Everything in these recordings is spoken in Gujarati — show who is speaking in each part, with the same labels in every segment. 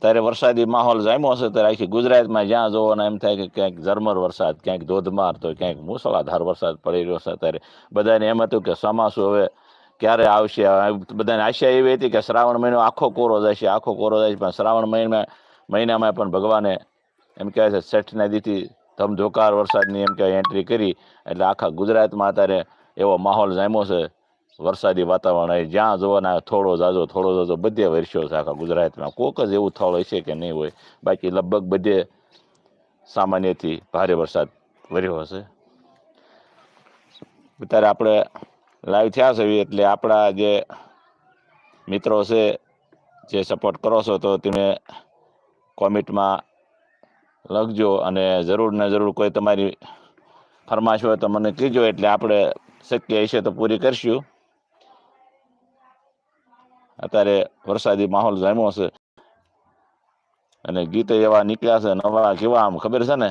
Speaker 1: અત્યારે વરસાદી માહોલ જામ્યો હશે ત્યારે આખી ગુજરાતમાં જ્યાં જોવો ને એમ થાય કે ક્યાંક ઝરમર વરસાદ, ક્યાંક ધોધમાર તો ક્યાંક મુસળાધાર વરસાદ પડી રહ્યો છે. અત્યારે બધાને એમ હતું કે ચોમાસું હવે ક્યારે આવશે? બધાને આશા એવી હતી કે શ્રાવણ મહિનો આખો કોરો જશે, આખો કોરો જશે, પણ શ્રાવણ મહિના મહિનામાં પણ ભગવાને એમ કહેવાય છે, શેઠના દીથી ધમધોકાર વરસાદની એમ કહેવાય એન્ટ્રી કરી. એટલે આખા ગુજરાતમાં અત્યારે એવો માહોલ જામ્યો છે. વરસાદી વાતાવરણ હોય, જ્યાં જોવાના થોડો જાજો થોડો જાજો, બધે વરસ્યો છે આખા ગુજરાતમાં. કોક જ એવું થળ હશે કે નહીં હોય. બાકી લગભગ બધે સામાન્યથી ભારે વરસાદ વર્યો હશે. અત્યારે આપણે લાઈવ થયા છે એટલે આપણા જે મિત્રો છે, જે સપોર્ટ કરો છો તો તમે કોમેન્ટમાં લખજો અને જરૂર ને જરૂર કોઈ તમારી ફરમાશ હોય તો મને કહેજો એટલે આપણે શક્ય હશે તો પૂરી કરશું. અત્યારે વરસાદી માહોલ જામ્યો છે. અને ગીતો એવા નીકળ્યા છે, નવા કેવા આમ ખબર છે ને?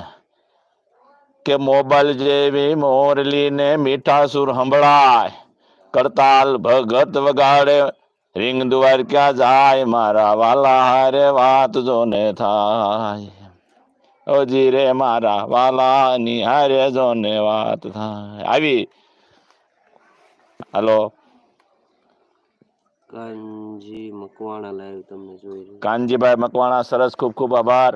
Speaker 1: કે મોબાઈલ જેવી મોરલી ને મીઠા સુર સંભળાય. કરતાલ ભગત વગાડે, રીંગ દુવાર ક્યાં જાય, મારા વાલા હારે વાત જો ને થાય. ઓજી રે મારા વાલા ની હારે જો ને વાત થાય. આવી. હાલો.
Speaker 2: કાનજી મકવાણા લાઈવ તમને જોઈ રહ્યો
Speaker 1: કાનજીભાઈ મકવાણા સરસ ખૂબ ખૂબ આભાર.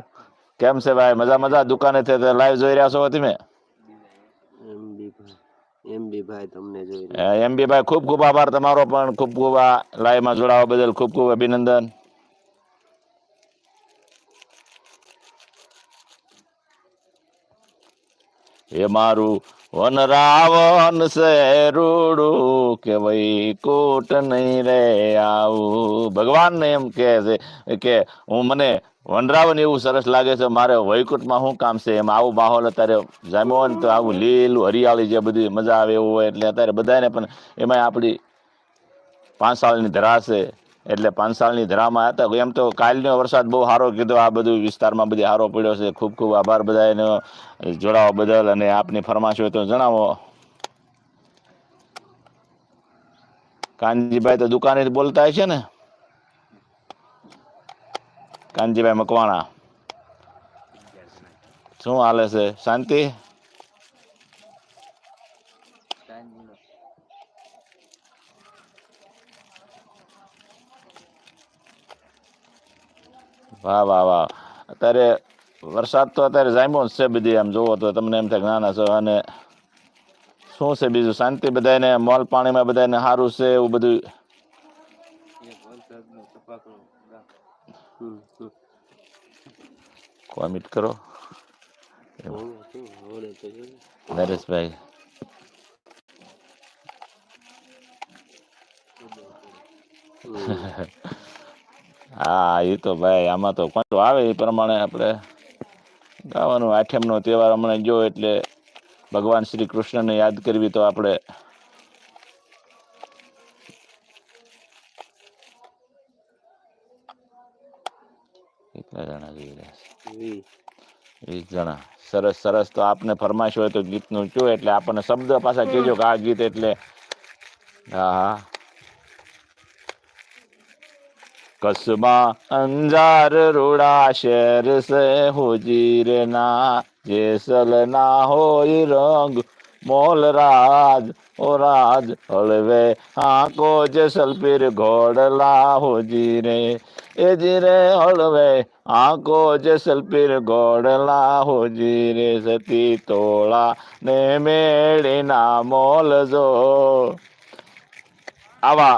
Speaker 1: કેમ છે ભાઈ? મજા મજા? દુકાને છે લાઈવ જોઈ રહ્યા છો તમે?
Speaker 2: એમ બી ભાઈ એમ બી ભાઈ તમને જોઈ રહ્યો
Speaker 1: એમ બી ભાઈ ખૂબ ખૂબ આભાર તમારો પણ. ખૂબ ખૂબ આ લાઈવમાં જોડાવા બદલ ખૂબ ખૂબ અભિનંદન. એ મારું વન રાવણ છે રૂડું કે ભાઈ કોટ નહીં રે આવું. ભગવાન ને એમ કહે છે કે હું મને વનરાવન એવું સરસ લાગે છે, મારે વૈકુંઠમાં શું કામ છે? એમ આવું માહોલ અત્યારે જામ્યો હોય ને તો આવું લીલું હરિયાળી જે બધી મજા આવે એવું હોય એટલે અત્યારે બધાને પણ એમાં આપણી પાંચ સાલની ધરા છે. એટલે પાંચ સાલની ધરામાં હતા. એમ તો કાલનો વરસાદ બહુ સારો કીધો. આ બધું વિસ્તારમાં બધી સારો પડ્યો છે. ખૂબ ખૂબ આભાર બધાનો જોડાવા બદલ અને આપની ફરમાશ હોય તો જણાવો. કાનજીભાઈ તો દુકાને બોલતા હશે ને? કાનજીભાઈ મકવાણા. શું હાલે છે? શાંતિ? વાહ વાહ વાહ. અત્યારે વરસાદ તો અત્યારે જામ્યો જ છે બધી આમ જોવો તો તમને એમ થાય નાના છો અને શું છે બીજું? શાંતિ બધાને મોલ પાણીમાં બધાને સારું છે એવું બધું?
Speaker 2: હમ.
Speaker 1: કરો. નરેશભાઈ. હા એ તો ભાઈ આમાં તો કોણ આવે એ પ્રમાણે આપણે ગાવાનું. આઠમનો તહેવાર હમણાં જો એટલે ભગવાન શ્રી કૃષ્ણને યાદ કરવી તો આપણે કેટલા જણા જઈ રહ્યા વીસ જણા. સરસ સરસ તો આપને ફરમાઈશ હોય તો ગીતનું કયો એટલે આપણને શબ્દ પાછા કહેજો કે આ ગીત એટલે. હા હા. કસબા અંજાર રૂડા શેર સે હોજીર ના જેસલ ના હોય રંગ મોલ રાજ ઓ રાજ હળવે આંકો જેસલ પીર ઘોડલા હોજી રે એ જીરે હળવે આંકો જેસલ પીર ઘોડલા હોજી રે સતી તોળા ને મેળીના મોલ જો આવા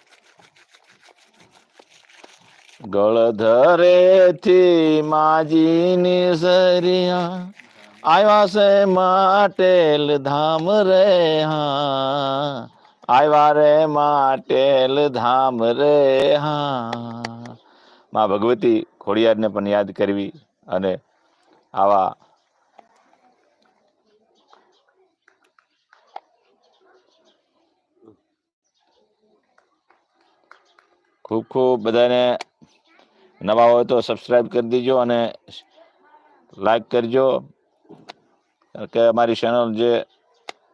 Speaker 1: ગળધરેથી માજીની સરિયા આવ્યા છે માટેલ ધામ રે હા આવ્યા રે માટેલ ધામ રે હા માં ભગવતી ખોડિયારને પણ યાદ કરવી અને આવા ખૂબ ખૂબ બધાને નવા હોય તો સબસ્ક્રાઈબ કરી દેજો અને લાઈક કરજો. કે અમારી ચેનલ જે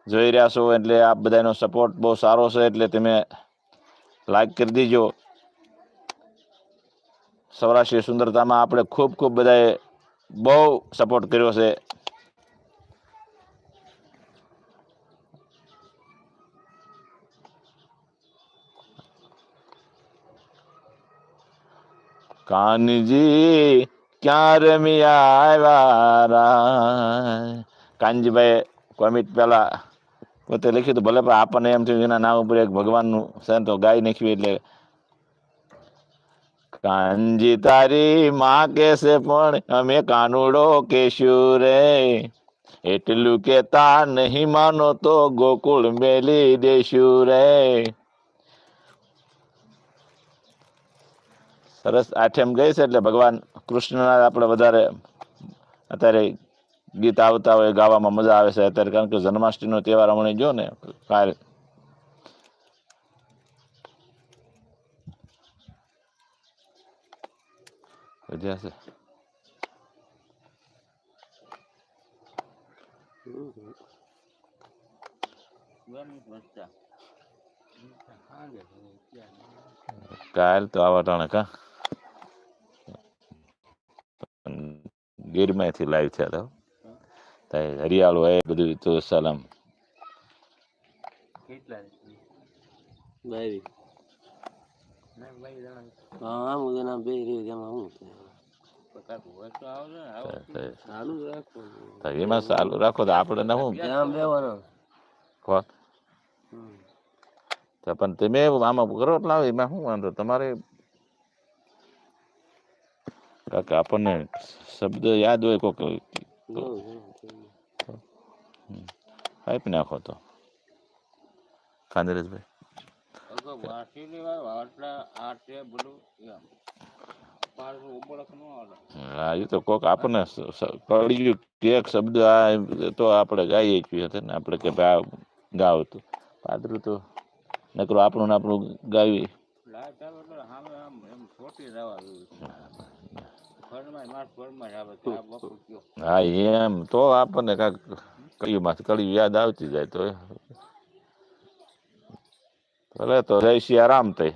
Speaker 1: જોઈ રહ્યા છો એટલે આપ બધાનો સપોર્ટ બહુ સારો છે એટલે તમે લાઈક કરી દેજો. સૌરાષ્ટ્રીય સુંદરતામાં આપણે ખૂબ ખૂબ બધાએ બહુ સપોર્ટ કર્યો છે. કાનજી, ક્યાં રમી આવ્યા કાનજીભાઈ કોમિટ પેલા પોતે લખ્યું હતું, ભલે પણ આપણને એમ થયું એના નામ ઉપર એક ભગવાનનું છે ને તો ગાય નાખ્યું એટલે. કાનજી તારી માં કેસે પણ અમે કાનુડો કેશું રે? એટલું કેતા નહીં માનો તો ગોકુળ મેલી દેશું રે. સરસ આઠેમ ગઈ છે એટલે ભગવાન કૃષ્ણના આપણે વધારે અત્યારે ગીત આવતા હોય, ગાવામાં મજા આવે છે. અત્યારે કારણ કે જન્માષ્ટમીનો તહેવાર હમણાં જો ને, કાલ. વધ્યા છે. કાલ તો આવા ટાણે કા? ગીરમાંથી લાઈવ થયા હતા ત્યાં હરિયાળો એ બધું તો સલામ.
Speaker 2: તો
Speaker 1: તો એમાં સારું રાખો તો આપણે ના હું. તો પણ તમે આમાં કરો એટલે એમાં શું વાંધો? તમારે આપણને શબ્દ યાદ હોય કોક. આપી નાખો તો. ખાંદરેશભાઈ હા એ તો કોક આપણને સ- સ- કે એક શબ્દ આ તો આપણે ગાઈએ છીએ ને આપણે કે ભાઈ આ ગાવ તો. પાદરું તો નકરું આપણું ને આપણું ગાવી હા એમ તો આપણને કાંક કળિયું માંથી કળિયું યાદ આવતી જાય તો ભલે તો જય સિયા રામ તઈ.